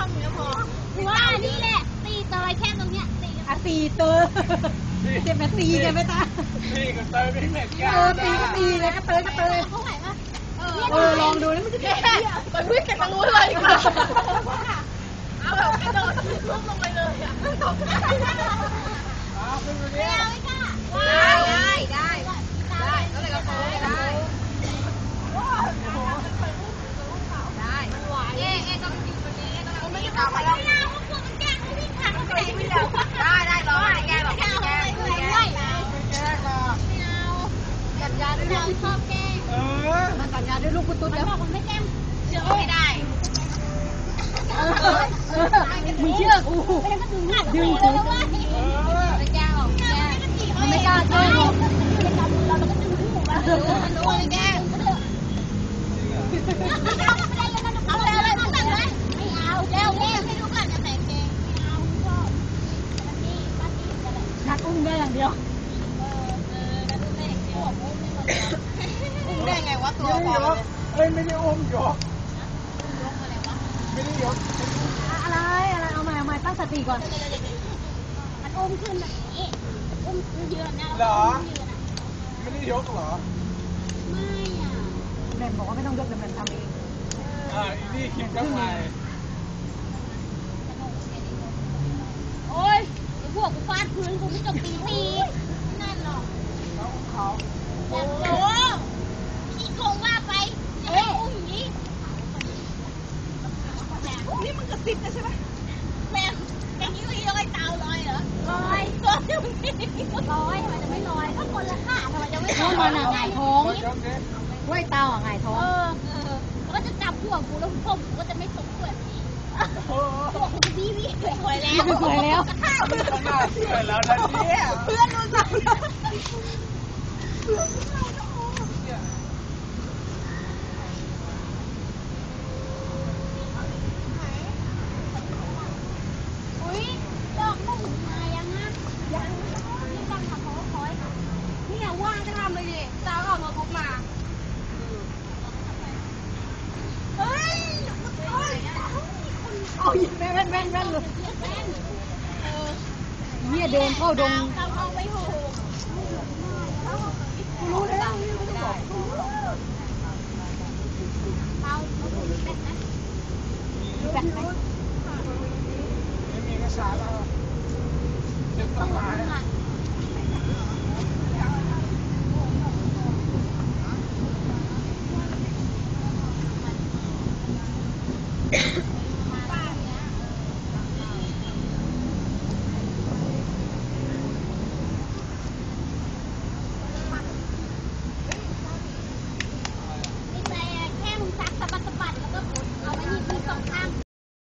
ช่องเนี้ยพอว่านี่แหละตีเตยแค่ตรงเนี้ยตีอะตีเตอเจ็บแม่ตีกันไหมตานี่กับเตยไม่เหม็นเอกันอตีก็ตีเลยก็เตยก็เตยเขาไหวปะเออเออลองดูแล้วมันจะแค่ไปวิ่งกันทางนู้นเลยดีกว่าเอาแบบกระโดดลุกลงไปเลยอะ อ้าวขึ้นมา ไม่ เนี่ย เอาไม่กล้า ได้ได้ได้ได้ก็เลยกระโปรงได้ได้เอ๊ะเอ๊ะต้องอยู่ตรงนี้เอ๊ะต้องไม่ตามมาแล้ว ไม่เอาพวกมันแกล้งเขาวิ่งผ่านเขาไปไม่เอา ได้ได้รอให้แกแบบ แกล้ง แก เขา แก ไป แก ไม่ไหว แกล้งอะ ไม่เอาสั ญญาด้วยเราชอบแกล้งเออมันสัญญาด้วยลูกคุณตุ๊ดมันแล้วบอกมันไม่แกล้งเชื่อไม่ได้เออเออมึงเชื่อกูไม่งั้นก็ดึงหักดึงเลยนะว่าเออแกออกแกมันไม่กล้าแกล้งไม่กล้าเราเราก็ดึงหูมารู้มันรู้แกเอาเลยเอาเลยเอาเลยไม่เอาเร็วเร็วให้ดูก่อนจะแต่งเกงไม่เอาชอบนี่ป้าตีกันเลยนัดอุ้มได้อย่างเดียวเออเออแล้วดูแต่งเกงหัวมุ้งไม่หมดเลย อุ้มได้ไงวะตัวไม่ได้อยกเอ้ยไม่ได้อมยกยกมาเลยวะไม่ได้ยกอะไรอะไรเอาใหม่เอาใหม่ตั้งสติก่อน มันอุ้มขึ้นแบบนี้ อุ้มยืนนะเหรอ ไม่ได้ยกเหรอ ไม่อะแม่บอกว่าไม่ต้องยกเดี๋ยวแม่ทำเองอ่าอีนี่คิดก็ไปโอ้ยไอ้พวกกูฟาดพื้นกูไม่จบตีตีนั่นหรอก เขาเขา โอ้โหพี่โกงว่าไปอย่าให้อุ้มอย่างนี้นี่มันกระติบนะใช่ไหมแม่อย่างนี้ก็ยังไงเตาลอยเหรอลอยลอยลอยทำไมจะไม่ลอยก็คนละขา ท้องมันอะหงายท้องห้วยเตาอะหงายท้อเองอเออก็จะจับหัวกูแล้วพวกกูก็จะไม่สมควรนี้โอ้พวกูจะดีวีสวยแล้วสวยแล้วสวยแล้วนะเนี่ยเพื่อนรู้จักแล้ว อุ้ยดอกมุ่งมายังนะยังนี่ตั้งมาขอคอยค่ะ เนี่ยว่างจะทำเลยดิจ้าก็เอามาพกมา เฮ้ยเฮ้ย เอาหยิบ แม่แว่นแว่นแว่นเลยเนี่ยเดินเข้าดงเอาไปโหรู้แล้วเอาไปแบนไหนไม่มีกระสาแล้วเจ็บต้นไม้เ